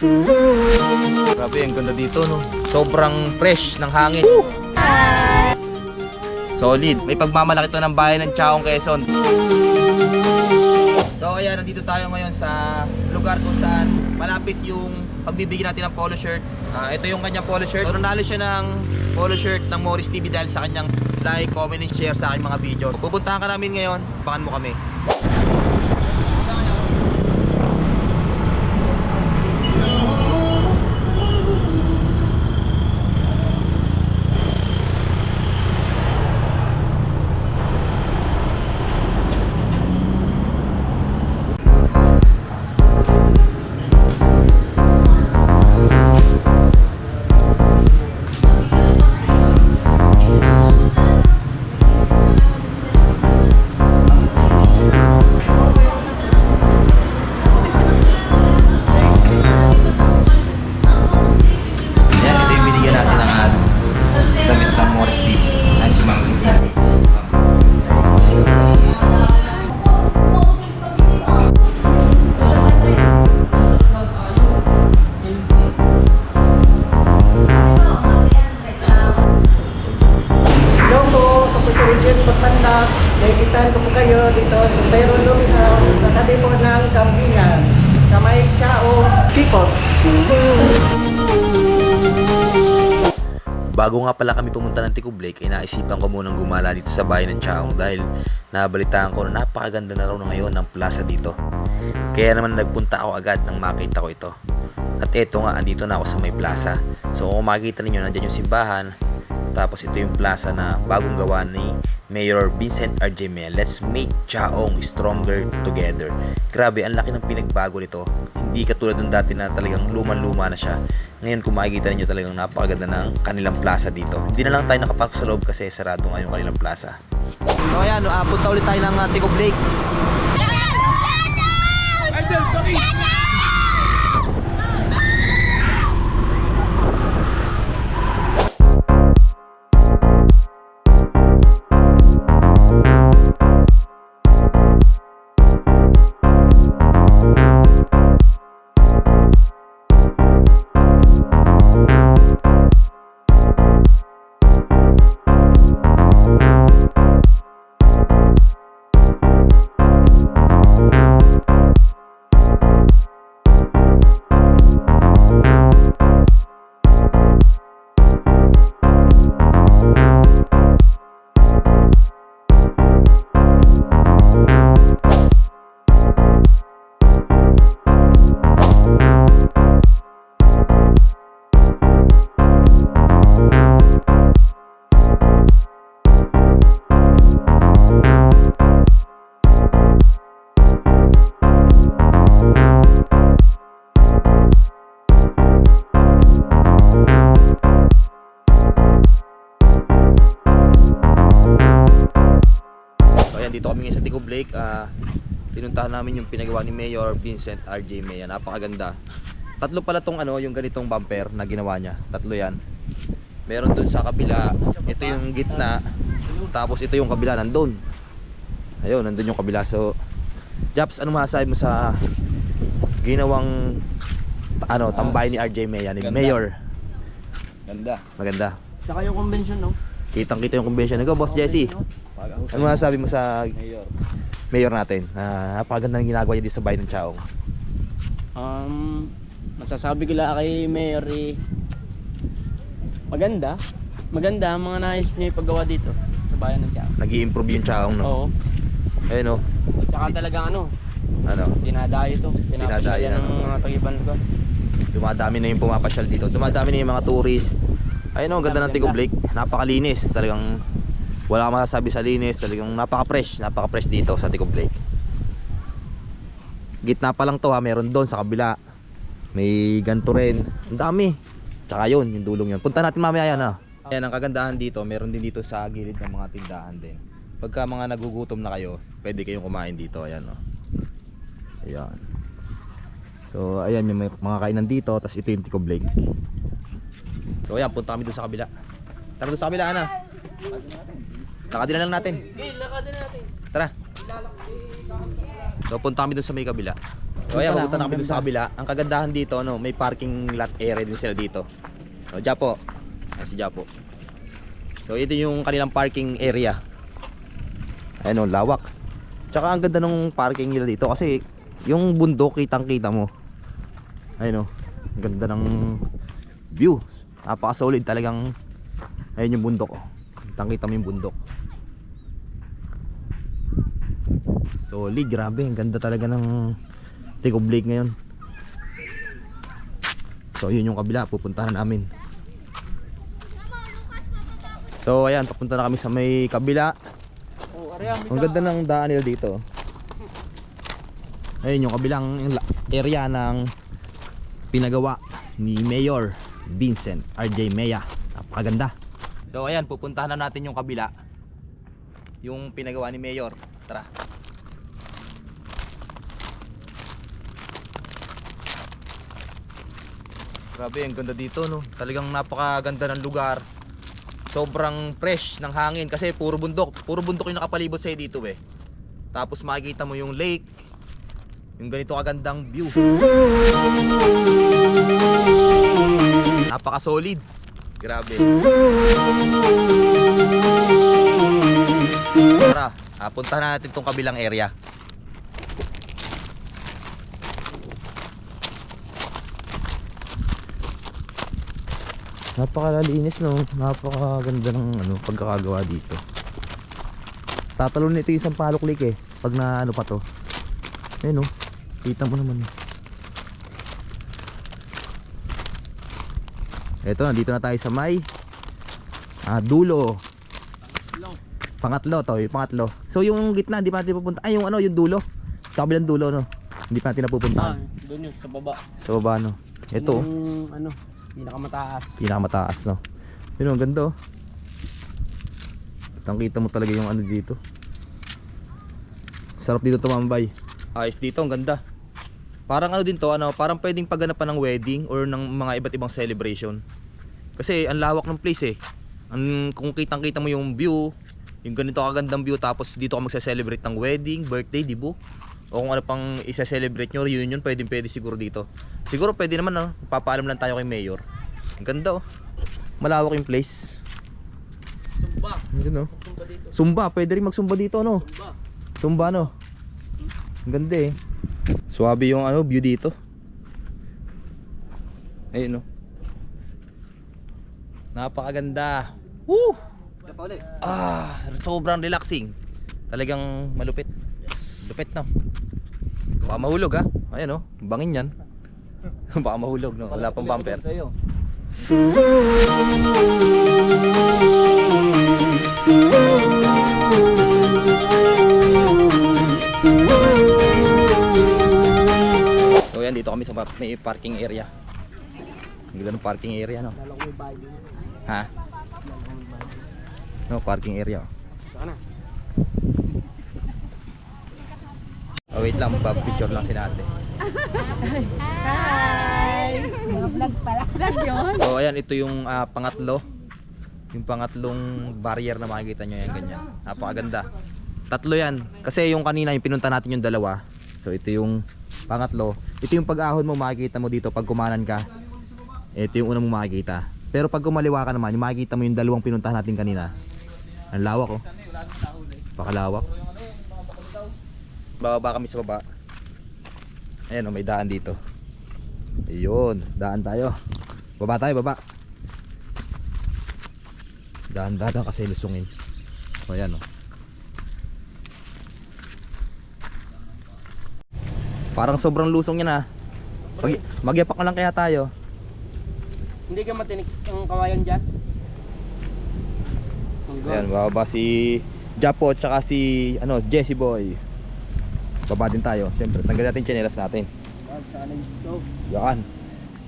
Grabe, ang ganda dito, no? Sobrang fresh ng hangin. Solid. May pagmamalaki to ng bayan ng Chaong Quezon. So, ayan, nandito tayo ngayon sa lugar kung saan malapit yung pagbibigyan natin ng polo shirt. Ah, ito yung kanyang polo shirt. So, nanalo siya ng polo shirt ng Morris TV dahil sa kanyang like, comment, and share sa aking mga video. Pupuntahan ka namin ngayon. Abangan mo kami. Bago nga pala kami pumunta ng Tico Blake, ay naisipan ko munang gumala dito sa bayan ng Chaong dahil nabalitaan ko na napakaganda na raw na ngayon ng plaza dito. Kaya naman nagpunta ako agad nang makita ko ito. At eto nga, andito na ako sa may plaza. So kung makikita ninyo, nandyan yung simbahan. Tapos ito yung plaza na bagong gawa ni Mayor Vincent. Mea. Let's make Chaong stronger together. Grabe, ang laki ng pinagbago nito. Hindi katulad ng dati na talagang luman-luma na siya. Ngayon kung makikita ninyo talagang napakaganda ng kanilang plaza dito. Hindi na lang tayo nakapasok sa loob kasi sarado nga yung kanilang plaza. So ayan, uh, punta ulit tayo ng uh, Tico Blake. So ayan, dito kami ngayon sa Tico Blake. Ah, pinuntahan namin yung pinagawa ni Mayor Vincent R.J. Mea. Napakaganda. Tatlo pala tong ano, yung ganitong bumper na ginawa niya. Tatlo yan. Meron dun sa kabila. Ito yung gitna. Tapos ito yung kabila nandun. Ayun, nandun yung kabila. So, Japs, ano masasabi mo sa ginawang ano, tambay ni RJ Mea, ni Ganda. Mayor? Ganda. Maganda. Tsaka yung convention, no? Kitang-kita yung convention. Ikaw, Boss Jesse. Ano masasabi mo sa Mayor. mayor natin na napakaganda ng ginagawa niya dito sa bayan ng Chaong. Um, masasabi ko lang kay Mayor eh, maganda. Maganda ang mga nais niya ipagawa dito sa bayan ng Tiago. nag improve yung Chaong, no? Oo. Ayun, no? Tsaka talagang ano, Ano? dinadayo to. Dinadayo na, ng no? mga tag-ibang lugar. Dumadami na yung pumapasyal dito. Dumadami na yung mga tourist. Ayun, no? Ganda ng. Tico Blake. Napakalinis. Talagang wala kang masasabi sa linis. Talagang napaka-fresh. Napaka-fresh dito sa Tico Blake. Gitna pa lang to ha. Meron doon sa kabila. May ganito rin. Ang dami. Tsaka yun, yung dulong yun. Punta natin mamaya yan ha. Ayan, ang kagandahan dito, meron din dito sa gilid ng mga tindahan din. Pagka mga nagugutom na kayo, pwede kayong kumain dito. Ayan, no. Ayan. So, ayan yung mga kainan dito. Tapos ito yung Tico Blake. So, ayan, punta kami doon sa kabila. Tara doon sa kabila, ana. Lakadin na lang natin. Lakadin natin. Tara. So, punta kami doon sa may kabila. So ayan, pupunta na kami dun sa kabila. Ang kagandahan dito, no, may parking lot area din sila dito. So, Japo. Ayan si Japo. So, ito yung kanilang parking area. Ayan o, lawak. Tsaka ang ganda ng parking nila dito kasi yung bundok kitang kita mo. Ayun o, ang ganda ng view. Napaka-solid talagang ayun yung bundok. oh. Kitang kita mo yung bundok. Solid, grabe. Ang ganda talaga ng Tico Blake ngayon. So, yun yung kabila. Pupuntahan namin. So, ayan. Papunta na kami sa may kabila. Oh, Arya, Ang ganda ng daan nila dito. Ayun yung kabilang la- area ng pinagawa ni Mayor Vincent RJ Mea. Napakaganda. So ayan, pupuntahan na natin yung kabila. Yung pinagawa ni Mayor. Tara. Grabe, ang ganda dito no. Talagang napakaganda ng lugar. Sobrang fresh ng hangin kasi puro bundok. Puro bundok yung nakapalibot sa'yo dito eh. Tapos makikita mo yung lake. Yung ganito kagandang view. Napaka solid. Grabe. Tara, ah, puntahan na natin tong kabilang area. Napakalalinis no. Napakaganda ng ano, pagkakagawa dito. Tatalon nito yung Sampaloc Lake eh. Pag na ano pa to. Ayun no. Kita mo naman. Eto, nandito na tayo sa may ah, dulo. Pangatlo to, yung pangatlo. So yung gitna, hindi pa natin pupunta. Ay, yung ano, yung dulo. Sa kabilang dulo, no. Hindi pa natin Ah, napupuntahan. doon yun, sa baba. Sa baba, no. Ito. Yung, ano, pinakamataas. pinakamataas no yun ang ganda oh kitang kita mo talaga yung ano dito sarap dito tumambay ayos dito ang ganda parang ano din to ano parang pwedeng pagganapan ng wedding or ng mga iba't ibang celebration kasi ang lawak ng place eh ang, kung kitang kita mo yung view yung ganito kagandang view tapos dito ka magse-celebrate ng wedding, birthday, dibo o kung ano pang isa-celebrate nyo, reunion, pwedeng pwede siguro dito. Siguro pwede naman, no? Papaalam lang tayo kay Mayor. Ang ganda, oh. Malawak yung place. Sumba. Sumba dito. Sumba, pwede rin magsumba dito, no? Sumba. Sumba, no? Ang ganda, eh. Suwabe yung ano, view dito. Ayun, no? Napakaganda. Woo! Ah, sobrang relaxing. Talagang malupit. Lupit no. Baka mahulog ha. Ayan oh, bangin yan. Baka mahulog no. Wala pang bumper. Sa'yo. dito kami sa may parking area. Ang ganda ng parking area no. Ha? No, parking area. oh. Saka na. Oh, wait lang, picture lang si ate. Hi! Vlog pala. Vlog yun? So ayan, ito yung ah, pangatlo. Yung pangatlong barrier na makikita nyo yan ganyan. Napakaganda. Tatlo yan. Kasi yung kanina yung pinunta natin yung dalawa. So ito yung pangatlo. Ito yung pag-ahon mo makikita mo dito pag kumanan ka. Ito yung una mo makikita. Pero pag kumaliwa ka naman, yung makikita mo yung dalawang pinuntahan natin kanina. Ang lawak oh. Pakalawak. Bababa kami sa baba. Ayan oh, may daan dito. Ayun, daan tayo. Baba tayo, baba. Daan-daan kasi lusungin. O yan oh. Parang sobrang lusong yan ah. Mag magyapak na lang kaya tayo. Hindi ka matinik ang kawayan dyan? Ayan, bababa si Japo at saka si ano, Jesse Boy. Baba din tayo. Siyempre, tanggalin natin yung chinelas natin. Yan.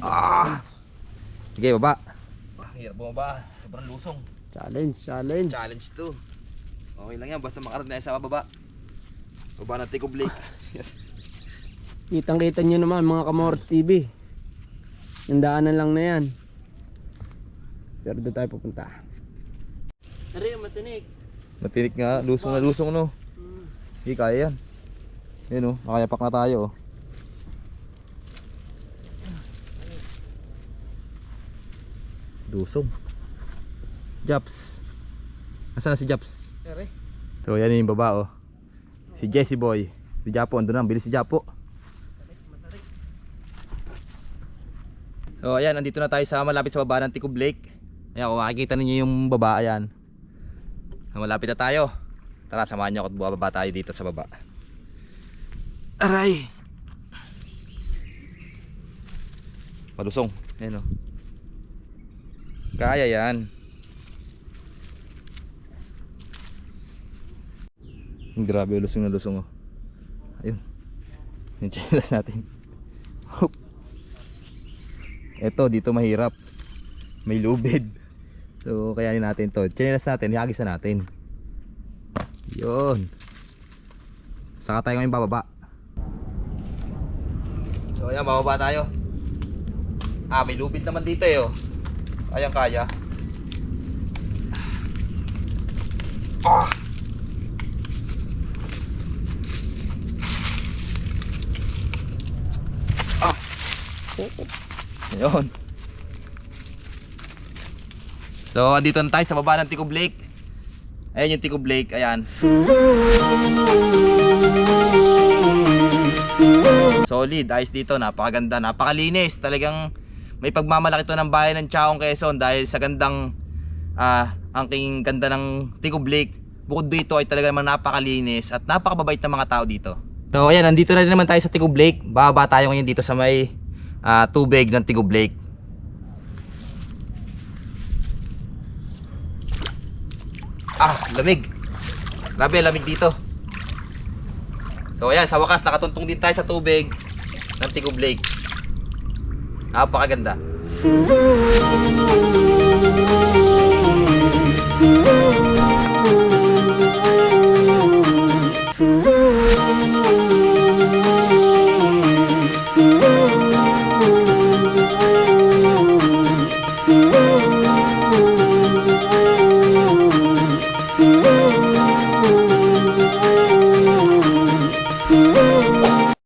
Ah! Sige, baba. Ah, hirap bumaba. Sobrang lusong. Challenge, challenge. Challenge to. Okay lang yan, basta makarating tayo sa baba. Baba ng Tico Blake. yes kitang kita nyo naman mga Kamors TV yung daanan lang na yan pero doon tayo pupunta Tari matinik matinik nga lusong na lusong no hmm. hindi kaya yan yun o makayapak na tayo o lusong Japs Asan na si Japs? Ere. So yan yung baba oh. Si Jesse Boy. Si Japo andun na, bilis si Japo. So ayan, andito na tayo sa malapit sa baba ng Tikub Lake. Ayan, kung makikita ninyo yung baba, ayan. Malapit na tayo. Tara, samahan niyo ako at bumababa tayo dito sa baba. Aray! Palusong. Ayan oh. Kaya yan. Grabe, lusong na lusong oh. Ayun. Yung natin. Ito, dito mahirap. May lubid. So, kayanin natin to. Chinelas natin, ihagis na natin. Yun. Saka tayo ngayon bababa. So, ayan, bababa tayo. Ah, may lubid naman dito eh oh. Ayan kaya. Ah! Ah! Ayun. So, andito na tayo sa baba ng Tikub Lake. Ayan yung Tikub Lake, ayan. Solid, ayos dito, napakaganda, napakalinis. Talagang may pagmamalaki to ng bayan ng Chaong Quezon dahil sa gandang ah angking ganda ng Tikub Lake. Bukod dito ay talaga naman napakalinis at napakababait ng mga tao dito. So ayan, nandito na rin naman tayo sa Tikub Lake. Bababa tayo ngayon dito sa may ah, tubig ng Tikub Lake. Ah, lamig. Grabe, lamig dito. So ayan, sa wakas nakatuntong din tayo sa tubig ng Tikub Lake. Napakaganda.